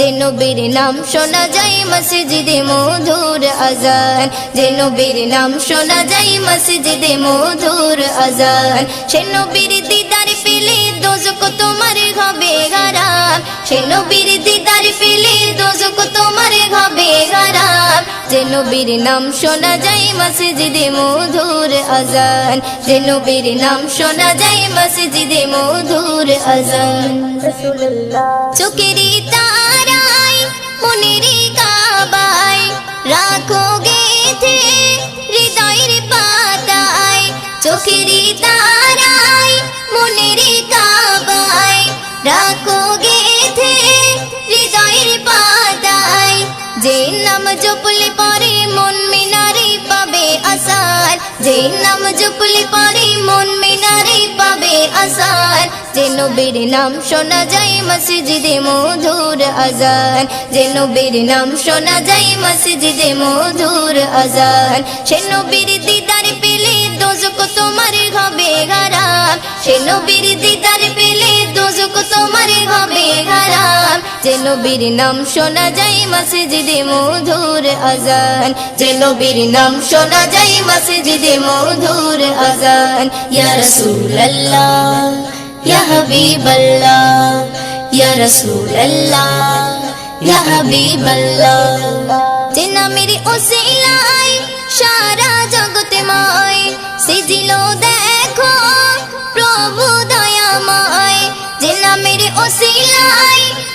যে নবীর নাম শোনা যায় মসজিদে মধুর আজান। যে নবীর নাম শোনা যায় মসজিদে মধুর আজান। সে নবীর দিদার পেলে দোজক তোমার হবে হারাম। সে নবীর দিদার পেলে দোজক তোমার হবে হারাম। যে নবীর নাম শোনা যায় মসজিদে মধুর আজান। যে নবীর নাম শোনা যায় মসজিদে মধুর আজান। চোখেরই তারাই গেথে হৃদয়ের পাতায়, চোখের তারায়, মনের কাবায়। রাখো গেথে, হৃদয়ের পাতায়, যে নাম জপলে পরে মন আসার যে নাম জপলে পরে মন মিনারে পাবে আসার। যে নবীর নাম শোনা যায় মসজিদে মধুর আজান। যে নবীর নাম শোনা যায় মসজিদে মধুর আজান। সে নবীর দিদার পেলে দোজক তোমার হবে হারাম সে নবীর দিদার পেলে দোজক তোমার হবে হারাম। যে নবীর নাম শোনা যায় মসজিদে মধুর আজান। যে নবীর নাম শোনা যায় মসজিদে মধুর আজান। ইয়া রাসূলুল্লাহ, ইয়া হাবিবাল্লাহ, ইয়া রাসূলুল্লাহ, ইয়া হাবিবাল্লাহ। যে নামের ওসিলায় সারা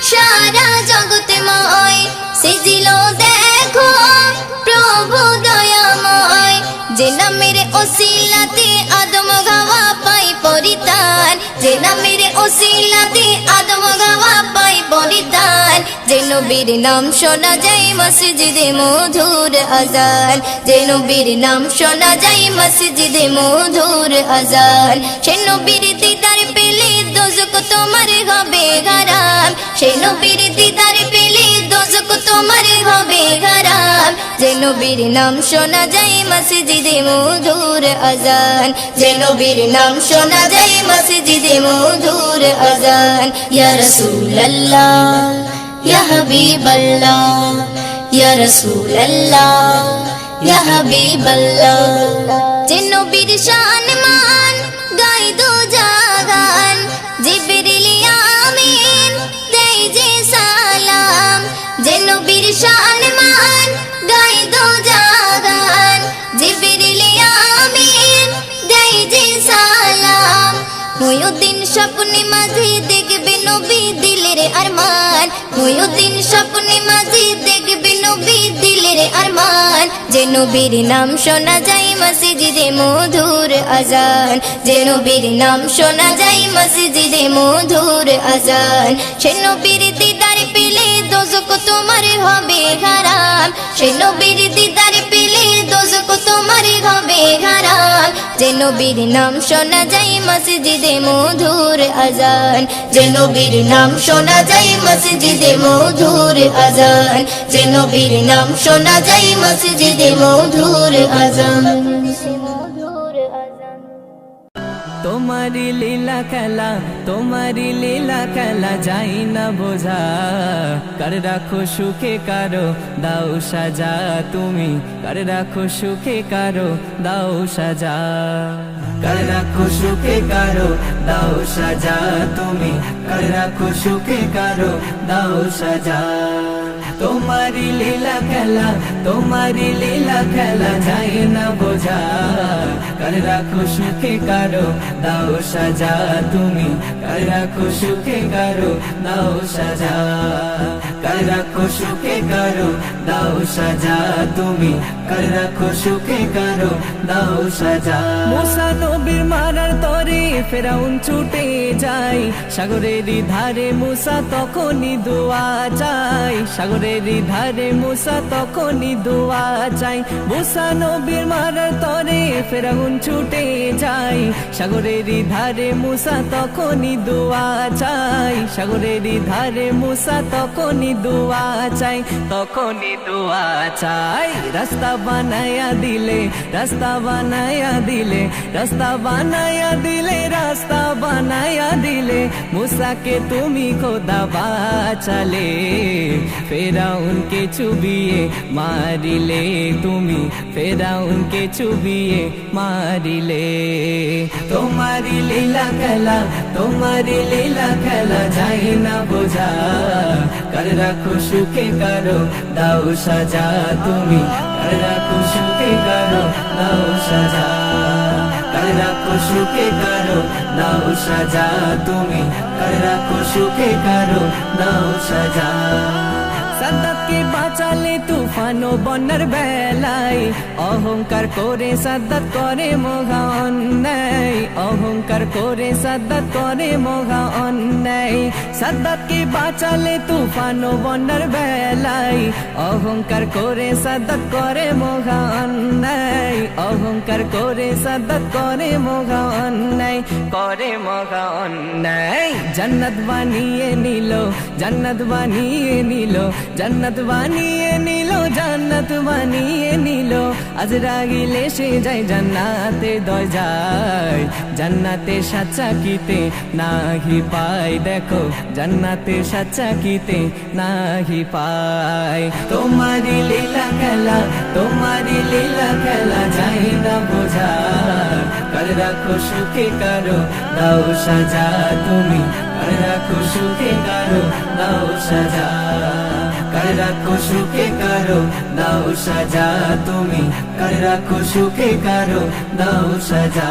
সারা জগতে মায় সিজিল দেখো প্রভু দয়াময়। যে নামের ওসিলাতে আদম গাওয়া পাই পরিতান যে নামের ওসিলাতে আদম গাওয়া পাই পরিতান যে নবীর নাম শোনা যায় মসজিদে মধুর আজান। যে নবীর নাম শোনা যায় মসজিদে মধুর আজান। সে নবীর দিদার পেলে দোজক তোমার হবে হারাম সে নবীর দিদার পেলে দোজক তোমার হবে হারাম যে নবীর নাম শোনা যায় মসজিদে মধুর আজান। যে নবীর নাম শোনা যায় মসজিদে মধুর আজান। ইয়া রাসূলুল্লাহ, ইয়া হাবিবাল্লাহ, ইয়া রাসূলুল্লাহ, ইয়া হাবিবাল্লাহ। যে নবীর শান ময়ুদ্দিন স্বপ্নে মাঝে দেখবে নবী দিলের আরমান। ময়ুদ্দিন স্বপ্নে মাঝে দেখবে নবী দিলের আরমান। যে নবীর নাম শোনা যায় মসজিদে মধুর আজান। যে নবীর নাম শোনা যায় মসজিদে মধুর আজান। সে নবীর দিদার পেলে দোজক তোমার হবে হারাম। সে নবীর দিদার পেলে গবে হারান যে নবীর নাম শোনা যায় মসজিদে মধুর আজান। যে নবীর নাম শোনা যায় মসজিদে মধুর আজান। যে নবীর নাম শোনা যায় মসজিদে মধুর আজান। তোমারি লীলা খেলা, তোমারি লীলা খেলা যাই না বোঝা। কার রাখো সুখে কারও, দাও সাজা তুমি। কার রাখো সুখে কারও, দাও সাজা। কার রাখো সুখে কারও, দাও সাজা তুমি। কার রাখো সুখে কারও, দাও সাজা। তোমারি লীলা খেলা, তোমারি লীলা খেলা, যাই না বোঝা। কার রাখো সুখে কারও, দাও সাজা তুমি। কার রাখো সুখে কারও, দাও সাজা। কার রাখো সুখে কারও দাও সাজা তুমি কার রাখো সুখে কারও দাও সাজা মুসা নবীর মারার তরে ফেরাউন ছুটে যায় সাগরের ধারে মুসা তখনই দোয়া চাই সাগরের ধারে মুসা তখনই দোয়া চাই মুসা নবীর মারার তরে ফেরাউন ছুটে যায় সাগরের ধারে মুসা তখনই দোয়া চাই সাগরের ধারে মুসা তখনই দোয়া চাই, তখনই দোয়া চাই। রাস্তা বানায়া দিলে, রাস্তা বানায়া দিলে, রাস্তা বানায়া দিলে, রাস্তা বানায়া দিলে, মুসাকে তুমি খোদা বাঁচালে, ফেরাউনকে চুবিয়ে মারিলে, তুমি ফেরাউনকে চুবিয়ে মারিলে। তোমারি লীলা খেলা তোমারি লীলা খেলা, যাই না বোঝা কর রাখো সুখে করো, দাও সাজা তুমি। কর রাখো সুখে করো, দাও সাজা। কর রাখো সুখে করো, দাও সাজা তুমি। কর রাখো সুখে করো, দাও সাজা। সাদ্দাতকে বাঁচালে তুফানো বন্যার বেলায়। অহংকার করে সাদ্দাত করে মহা অন্যায়। অহংকার করে সাদ্দাত করে মহা অন্যায়। সাদ্দাতকে বাঁচালে তুফানো বন্যার বেলায় অহংকার করে সাদা করে মোঘা অন্যায় অহংকার করে সাদ্দাত করে মোঘা অন্যায় করে মোঘা অন্যায় জান্নাত বানিয়ে নিল, জান্নাত বানিয়ে নিল, জান্নাত বানিয়ে নিল। জান্নাত বানিয়ে নিল। আজ রাগিলে সে যায় জান্নাতে, দয় জান্নাতে সাচ্চা কিতে নাহি পাই দেখো। জান্নাতে সাচ্চা কিতে নাহি পাই তোমারি লীলা খেলা তোমারি লীলা খেলা, যাই না বোঝা কর রাখো সুখে করো, দাও সাজা তুমি। কর রাখো সুখে করো, দাও সাজা। কর রাখো সুখে কারও দাও সাজা তুমি কর রাখো সুখে কারও দাও সাজা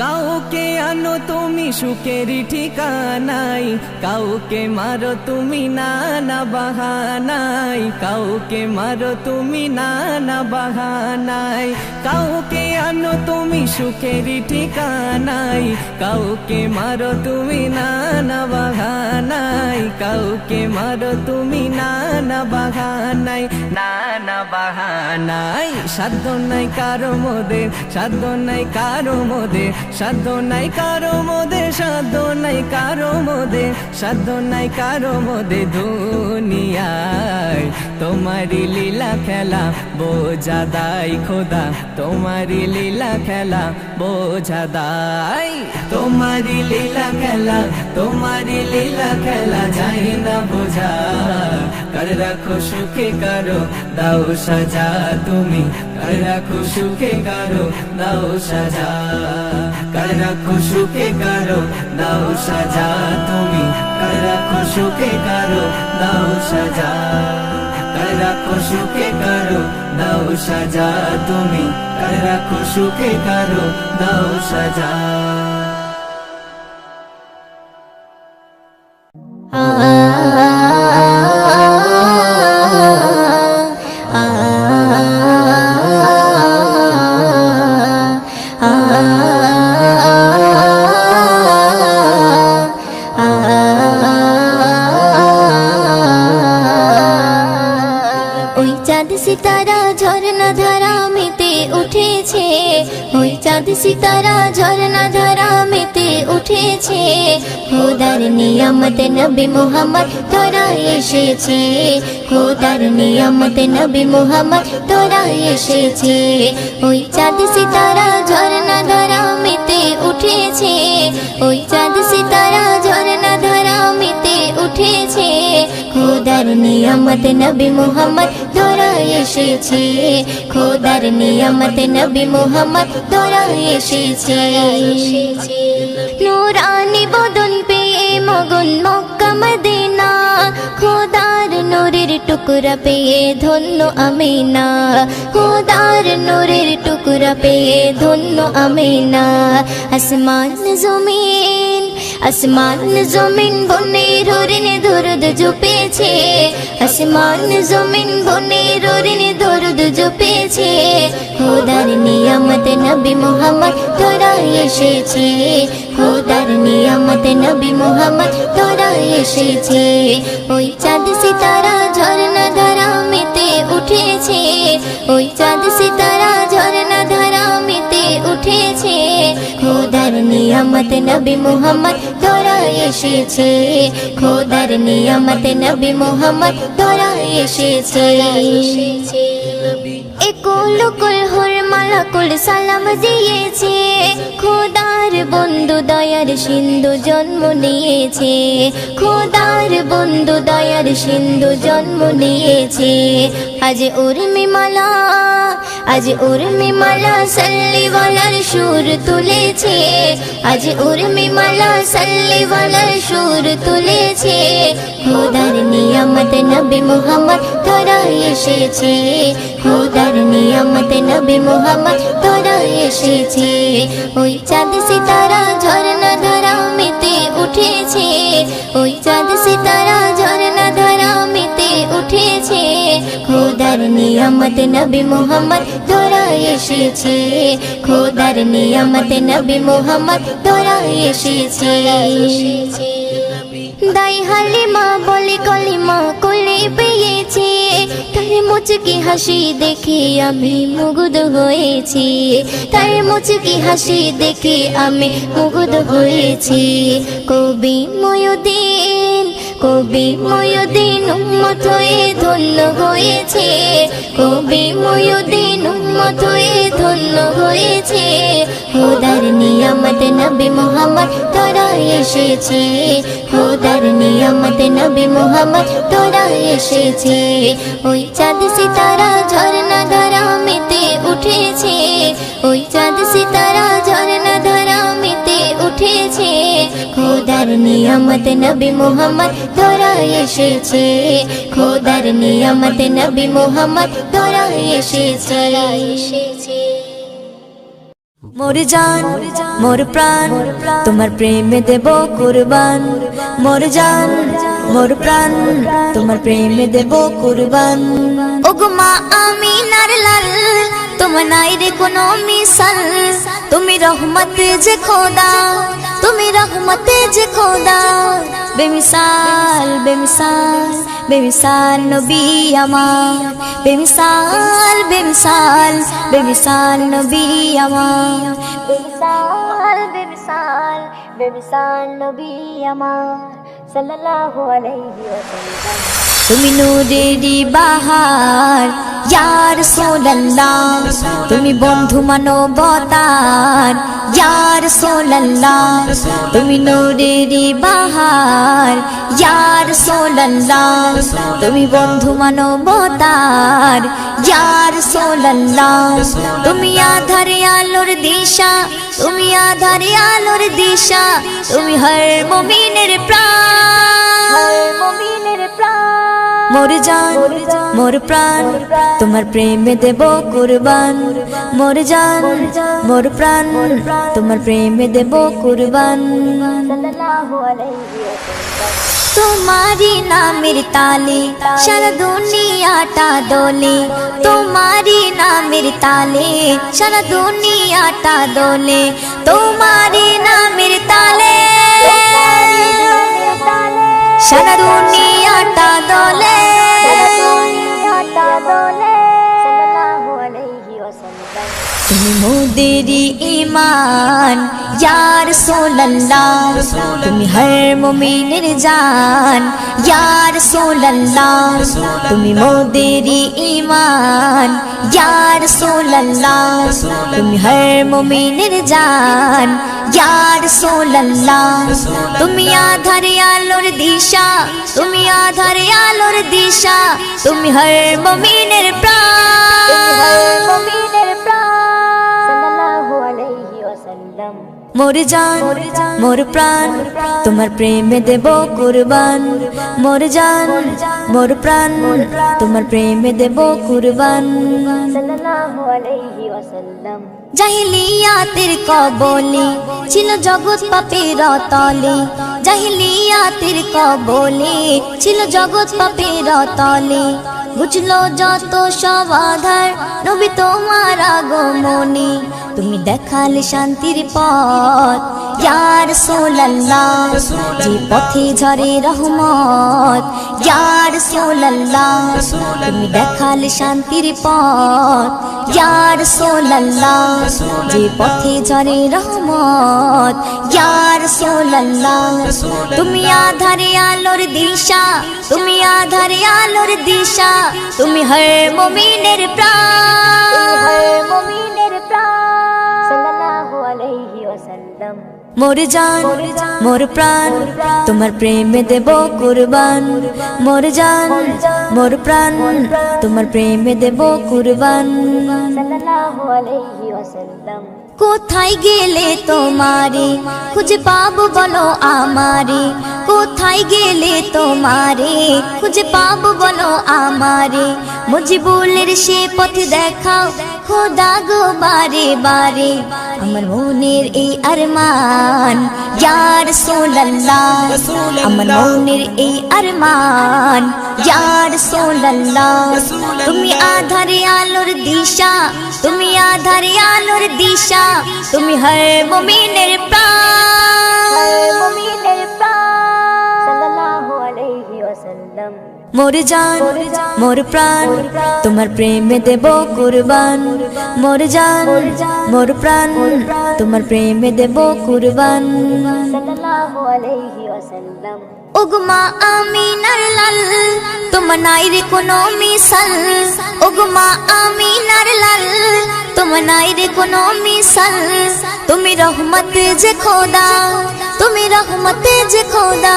কাউকে আনো তুমি সুখের ঠিকানাই কাউকে মারো তুমি নানা বাহানাই কাউকে মারো তুমি নানা বাহানাই কাউকে আনো তুমি সুখের ঠিকানাই কাউকে মারো তুমি নানা বাহানাই কাউকে মারো তুমি নানা বাহানাই নানা বাহানাই সাধ্য নাই কারও মোদের, সাধ্য নাই কারও মোদের, সাধ্য নাই কারও মোদের সাধ্য নাই কারও মোদে সাধ্য নাই কারও মোদে দুনিয়ায়। তোমারি লীলা খেলা, বোঝা দাই খোদা। তোমারি লীলা খেলা, বোঝা দাই। তোমারি লীলা খেলা তোমারি লীলা খেলা, যাই না বোঝা। কর রাখো সুখে করো, দাও সাজা তুমি। কর রাখো সুখে করো, দাও সাজা। কর রাখো সুখে করো, দাও সাজা তুমি। কর রাখো সুখে করো, দাও সাজা। রাখো সুখে কারও দাও সাজা তুমি রাখো সুখে কারও দাও সাজা নিয়ামত নবী মোহাম্মদ তোরা এসেছে। খোদার নিয়ামত নবী মোহাম্মদ তোরা এসেছে। ওই চাঁদ সিতারা ঝর্ণা ধারা মেতে উঠেছে। ওই চাঁদ সিতারা ঝর্ণা ধারা মেতে উঠেছে। খোদার নিয়ামত নবী মোহাম্মদ তোরা এসেছে। খোদার নিয়ামত নবী মোহাম্মদ তোরা এসেছে। নুরানি বদন পেয়ে गुल मक्का मदीना খোদার নূরের টুকরা পেয়ে ধন্য আমিনা। খোদার নূরের টুকরা পেয়ে ধন্য আমিনা। আসমান জমিন আসমান জমিন বনের হরিণে দরদ জুপেছে। আসমান জমিন বনের হরিণে দরদ জুপেছে। খোদার নিয়ামত নবী মোহাম্মদ তোরা এসেছে। খোদার নিয়ামত নবী মোহাম্মদ তোরা এসেছে। ওই চাঁদ সিতারা ঝর্ণা ধারা মেতে উঠেছে। ওই চাঁদ সিতারা ঝর্ণা ধারা মেতে উঠেছে। খোদার নিয়ামত নবী মোহাম্মদ তোরা এসেছে। খোদার নিয়ামত নবী মোহাম্মদ তোরা এসেছে। একুল কুল মালাকুল সালাম দিয়েছে। খোদার বন্ধু দয়ার সিন্ধু জন্ম নিয়েছে। খোদার বন্ধু দয়ার সিন্ধু জন্ম নিয়েছে। আজ উর্মি মালা আজ উর্মি মালা সাল্লিওয়ালার সুর তুলেছে। আজ উর্মি মালা সাল্লিওয়ালার সুর তুলেছে। খোদার নিয়ামত নবী মুহাম্মদ তোরা এসেছে। খোদার নিয়ামত নবী মুহাম্মদ তোরা এসেছে। ওই চাঁদ সিতারা ঝর্ণা ধারা মেতে উঠেছে। ওই চাঁদ সিতারা ঝর্ণা ধারা মেতে উঠেছে। খোদার নিয়ামত নবী মুহাম্মদ তোরা এসেছে। খোদার নিয়ামত নবী মুহাম্মদ তোরা এসেছে। দাই হালিমা, বলে কলিমা, কোলে পেয়েছে। তার মুচকি হাসি দেখে আমি মুগ্ধ হয়েছি। তার মুচকি হাসি দেখে আমি মুগ্ধ হয়েছি। কবি ময়ুদ্দিন কবি ময়ুদ্দিন উম্মত হয়ে ধন্য হয়েছে। কবি ময়ুদ্দিন উম্মত হয়ে হয়েছে। খোদার নিয়ামত নবী মোহাম্মদ তোরা এসেছে। খোদার নিয়ামত নবী মোহাম্মদ তোরা এসেছে। ওই চাঁদ সিতারা ঝর্ণা ধারা মেতে উঠেছে। ওই চাঁদ সিতারা ঝর্ণা ধারা মেতে উঠেছে। খোদার নিয়ামত নবী মোহাম্মদ তোরা এসেছে। খোদার নিয়ামত নবী মোহাম্মদ তোরা এসেছে এসেছে। মোর জান, মোর প্রাণ, তোমার প্রেমে দেব কুরবান। মোর জান, মোর প্রাণ, তোমার প্রেমে দেব কুরবান। ওগো মা আমি লাল, তোমার নাই রে কোনো মিসাল তুমি রহমত যে খোদা, তুমি রহমত যে খোদা। বেমিসাল বেমিসাল বেমিসাল নবী আমার। বেমিসাল বেমিসাল বেমিসাল নবী আমার। বেমিসাল বেমিসাল বেমিসাল নবী আমার। সাল্লাল্লাহু আলাইহি ওয়াসাল্লাম। তুমি নূরেরি বাহার ইয়ার সোল্লাহ তুমি বন্ধু মানবতার ইয়ার সোল্লাহ তুমি নূরেরি বাহার ইয়ার সোল্লাহ তুমি বন্ধু মানবতার ইয়ার সোল্লাহ তুমি আধারে আলোর দিশা তুমি আধারে আলোর দিশা তুমি হর মমিনের প্রাণ। মোর জান মোর প্রাণ তোমার প্রেমে দেব কুরবান। মোর জান মোর প্রাণ তোমার প্রেমে দেব কুরবান। তোমারি নামের তালে, সারা দুনিয়াটা দোলে। তোমারি নামের তালে, সারা দুনিয়াটা দোলে। তোমারি নামের তালে, সারা দুনিয়াটা দোলে। মোদেরি ইমান ইয়ার সোল্লাহ তুমি হর মুমিনের জান, ইয়ার সোল্লাহ তুমি মোদেরি ইমান ইয়ার সোল্লাহ তুমি হর মুমিনের জান, ইয়ার সোল্লাহ তুমি আধারে আলোর দিশা, তুমি আধারে আলোর দিশা, তুমি হর মুমিনের প্রাণ। মোর জান, মোর প্রাণ, তোমার প্রেমে দেব কুরবান। মোর জান, মোর প্রাণ, তোমার প্রেমে দেব কুরবান। জাহিলিয়াতের কবলে ছিল জগৎ পাপের তলে জাহিলিয়াতের কবলে ছিল জগৎ পাপের তলে বুঝলো যত সব আধার, নবী তোমার আগমনে। তুমি দেখালে শান্তির পথ। ইয়ার সোল্লাহ যে পথে ঝরে রহমত। ইয়ার সোল্লাহ তুমি দেখালে শান্তির পথ। ইয়ার সোল্লাহ যে পথে ঝরে রহমত। ইয়ার সোল্লাহ তুমি আধারে আলোর দিশা। তুমি আধারে আলোর দিশা। তুমি হর মুমিনের প্রাণ। মুমিনের প্রাণ। মোর জান, মোর প্রাণ, তোমার প্রেমে দেব কুরবান। মোর জান, মোর প্রাণ, তোমার প্রেমে দেব কুরবান। কোথায় গেলে তোমারে? খুঁজে পাবো বলো আমারে। কোথায় গেলে তোমারে? খুঁজে পাবো বলো আমারে। মুজিবুলের সে পথ দেখাও, খোদা গো বারে বারে। আমার মনের এই আরমান, ইয়ার সোল্লাহ আমার মনের এই আরমান, ইয়ার সোল্লাহ তুমি আধারে আলোর দিশা, তুমি আধারে আলোর দিশা, তুমি হর মুমিনের প্রাণ। মোর জান মোর প্রাণ তোমার প্রেমে দেব কুরবান। মোর জান মোর প্রাণ তোমার প্রেমে দেব কুরবান। ওগমা আমিনার লাল তোমার নাই রে কোনো মিসাল ওগমা আমিনার লাল তোমার নাই রে কোনো মিসাল তুমি রহমত যে খোদা তুমি রহমত যে খোদা।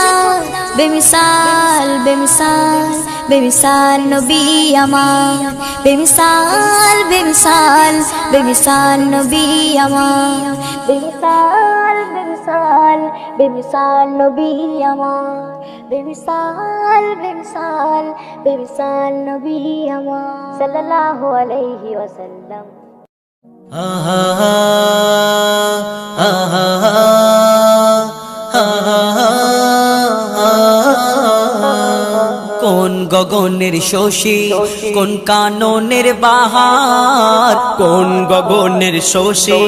বেমিসাল বেমিসাল বেমিসাল নবী আমার। বেমিসাল বেমিসাল বেমিসাল নবী আমার। বেমিসাল বেমিসাল বেমিসাল নবী আমার। বেমিসাল বেমিসাল বেমিসাল নবী আমার। সাল্লাল্লাহু আলাইহি ওয়াসাল্লাম। আহা আহা কোন গগনের শোষী কোন কাননের বাহার? কোন গগনের শোষী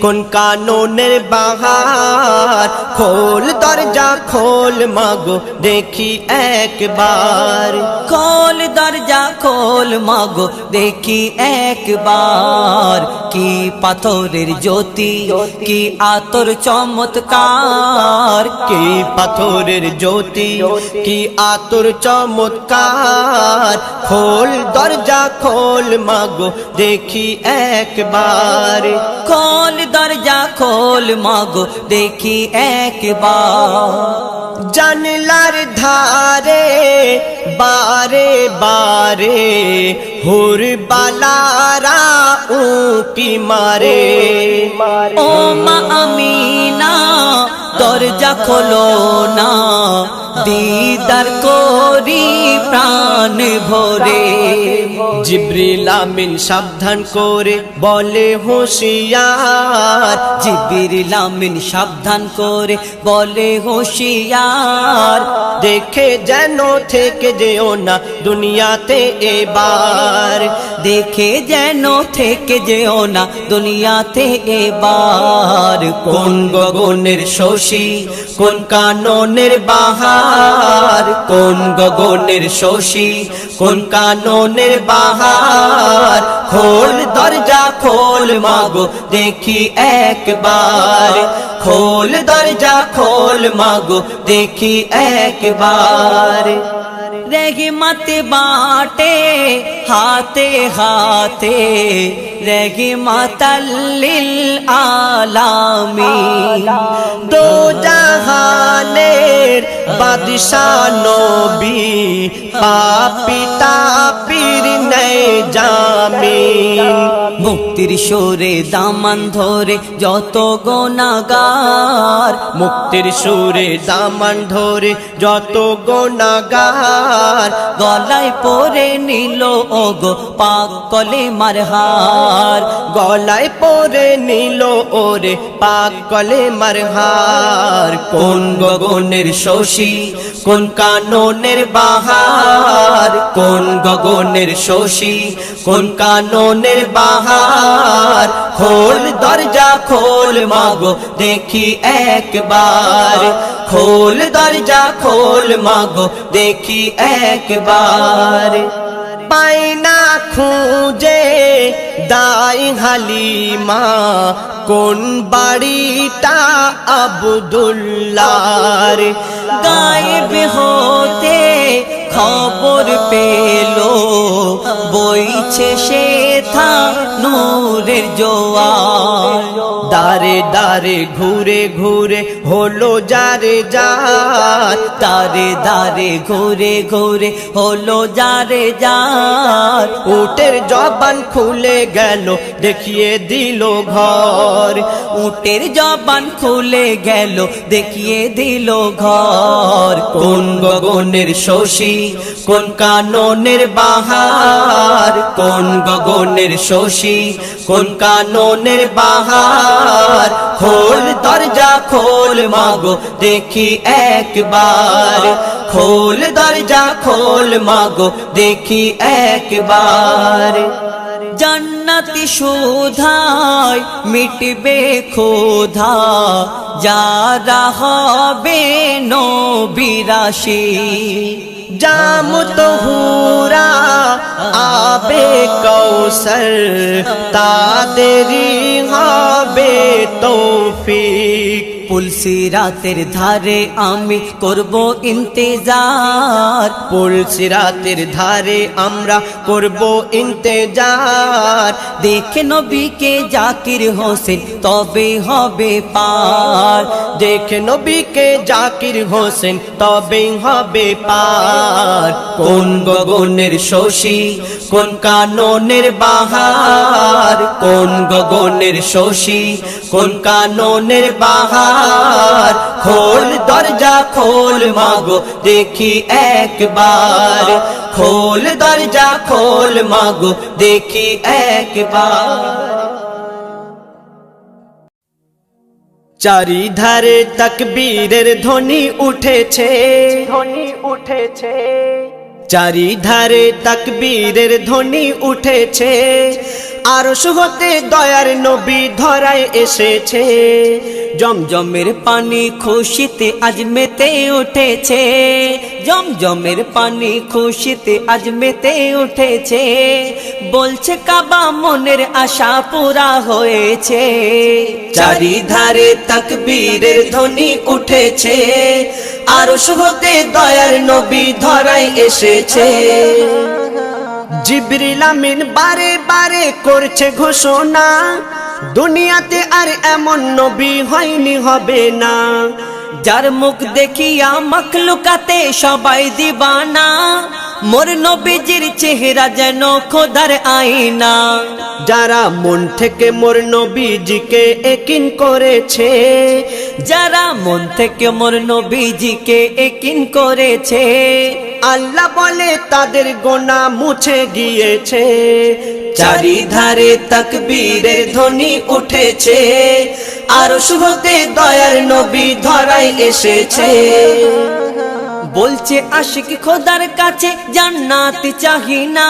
কোন কাননের বাহার? খোল দরজা খোল মাগো দেখি একবার। খোল দরজা খোল মাগো দেখি একবার। কি পাথরের জ্যোতি? কি আতর চমৎকার? কি পাথরের জ্যোতি? কি আতর চমৎকার? খোল দরজা খোল মাগো দেখি একবার। খোল দরজা খোল মাগো দেখি একবার। জানলার ধারে বারে বারে হুর বালারা উকি মারে। ও মা আমিনা দরজা খোলো না। দিদার করি প্রাণ ভরে। জিব্রিল আমিন সাবধান করে বলে হুঁশিয়ার। জিবির লামিন সাবধান করে বলে হোশিয়ার। দেখে যেন থেকে যেও না দুনিয়াতে এবার। দেখে যেন থেকে যেও না দুনিয়াতে এবার। কোন গগনের শশী, কোন কাননের বাহার কোন গগনের শশী? কোন কাননের বাহার? খোল দরজা, খোল মাগো, দেখি একবার। খোল দরজা, খোল মাগো, দেখি একবার। রেগে মতে বাটে হাতে হাতে রেগে মাতাল্লিল আলামী দো জাহানের বাদশাহ নবী পাপি তাপির নেই জামিন মুক্তির সুরে দামান ধরে যত গোনাগার মুক্তির সুরে দামান ধরে যত গোনাগার গলায় পরে নিল ওগো পাক কলে মারহার গলায় পরে নিল ওরে পাক কলে মারহার কোন গগনের শশী, কোন কাননের বাহার? কোন গগনের শশী, কোন কাননের বাহার? খোল দরজা খোল মাগো, দেখি একবার। খোল দরজা খোল মাগো, দেখি একবার পাই না খুঁজে দাই হালিমা, কোন বাড়িটা আবদুল্লার? গায়েব হতে খবর পেল, বইছে সে থা নূরের জোয়ার। দারে দারে ঘুরে ঘুরে হলো যারে যার দারে দারে ঘুরে ঘুরে হলো যারে যার উটের জবান খুলে গেল, দেখিয়ে দিল ঘর। উটের জবান খুলে গেল, দেখিয়ে দিল ঘর। কোন গগনের শশী, কোন কাননের বাহার। কোন গগনের শশী, কোন কাননের বাহার। খোল, দরজা খোল, মাগো, দেখি একবার। খোল, দরজা খোল, মাগো, দেখি একবার। জান্নাতি সুধায় মিটবে খোধা, যারা হবে নবিরাশি جام تو ہورا آب کوثر تا تیری ہاں بے توفیق۔ পুলসি রাতের ধারে আমি করব ইন্তেজার। পুলসি রাতের ধারে আমরা করব ইন্তেজার। দেখে নবীকে জাকির হোসেন তবে হবে পার। দেখে নবীকে জাকির হোসেন তবে হবে পার। কোন গগনের শশী কোন কাননের বাহার? কোন গগনের শশী কোন কাননের বাহার? খোল দরজা খোল মাগো দেখি একবার। খোল দরজা খোল মাগো দেখি একবার। চারিধারে তকবীরের ধ্বনি উঠেছে। ধ্বনি উঠেছে। চারিধারে তকবীরের ধ্বনি উঠেছে। আর হতে দয়ার নবী ধরায় এসেছে। জমজমের পানি খুশিতে আজ মেতে উঠেছে। জমজমের পানি খুশিতে আজ মেতে উঠেছে। বলছে কাবা মনের আশা পুরা হয়েছে। চারিধারে তকবীরের ধ্বনি উঠেছে। আর হতে দয়ার নবী ধরায় এসেছে। জিবরিল আমিন বারে বারে করছে ঘোষণা। দুনিয়াতে আর এমন নবী হয়নি, হবে না। যার মুখ দেখিয়া মখলুকাতে সবাই দিবানা। মোর নবীজির চেহারা যেন খোদার আইনা যারা মন থেকে মোর নবীজিকে একিন করেছে যারা মন থেকে মোর নবীজিকে একিন করেছে আল্লাহ বলে তাদের গোনা মুছে গিয়েছে। চারিধারে তকবীরের ধ্বনি উঠেছে আর হতে দয়ার নবী ধরাই এসেছে। বলছে, আশিক খোদার কাছে জান্নাত চাহি না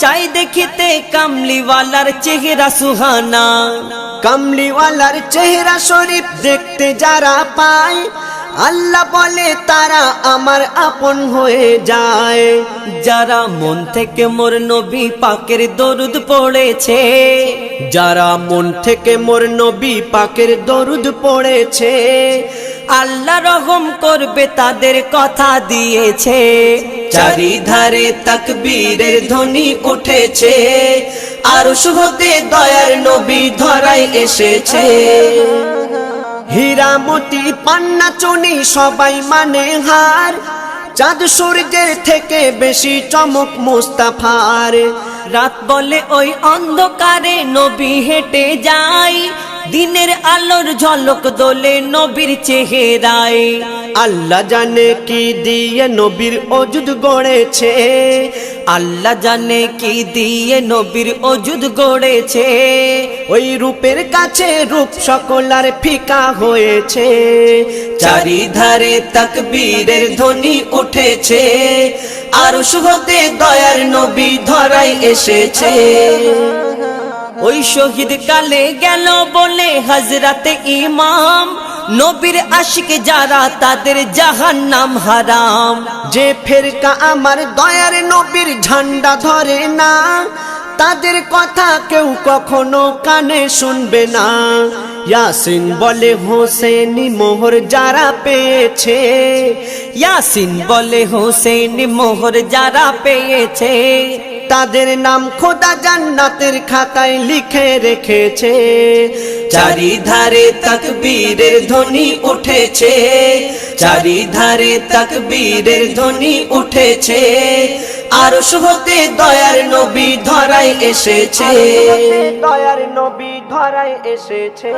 চাই দেখিতে কামলিওয়ালার চেহারা সুহানা। কামলিওয়ালার চেহারা শরীফ দেখতে যারা পায় আল্লাহ বলে, তারা আমার আপন হয়ে যায়। যারা মন থেকে মোর নবী পাকের দরুদ পড়েছে, যারা মন থেকে মোর নবী পাকের দরুদ পড়েছে, আল্লাহ রহম করবে তাদের কথা দিয়েছে। চারিধারে তকবীরের ধ্বনি উঠেছে আর হতে দয়ার নবী ধরাই এসেছে। হীরামতি পান্না চনি সবাই মানে হার। চাঁদ সূর্যের থেকে বেশি চমক মুস্তাফার। রাত বলে ওই অন্ধকারে নবী হেঁটে যায় দিনের আলোর ঝলক দোলে নবীর চেহারায়। আল্লাহ জানে কি দিয়ে নবীর অজুদ গড়েছে। আল্লাহ জানে কি দিয়ে নবীর অজুদ গড়েছে। ওই রূপের কাছে রূপ সকলার ফিকা হয়েছে। চারিধারে তাকবীরের ধ্বনি উঠেছে। আর হতে দয়ার নবী ধরাই এসেছে। ওই শহীদ কালে গেল বলে হজরতে ইমাম। নবীর আশিক যারা তাদের জাহান নাম হারাম। যে ফেরকা আমার দয়ার নবীর ঝান্ডা ধরে না, তাদের কথা কেউ কখনো কানে শুনবে না। ইয়াসিন বলে হোসেনি মোহর যারা পেয়েছে, ইয়াসিন বলে হোসেন মোহর যারা পেয়েছে। তাদের নাম খোদা জান্নাতের খাতায় লিখে রেখেছে। চারিধারে তাকবীরের ধ্বনি উঠেছে। চারিধারে তাকবীরের ধ্বনি উঠেছে। আর হতে দয়ার নবী ধরাই এসেছে। দয়ার নবী ধরায় এসেছে।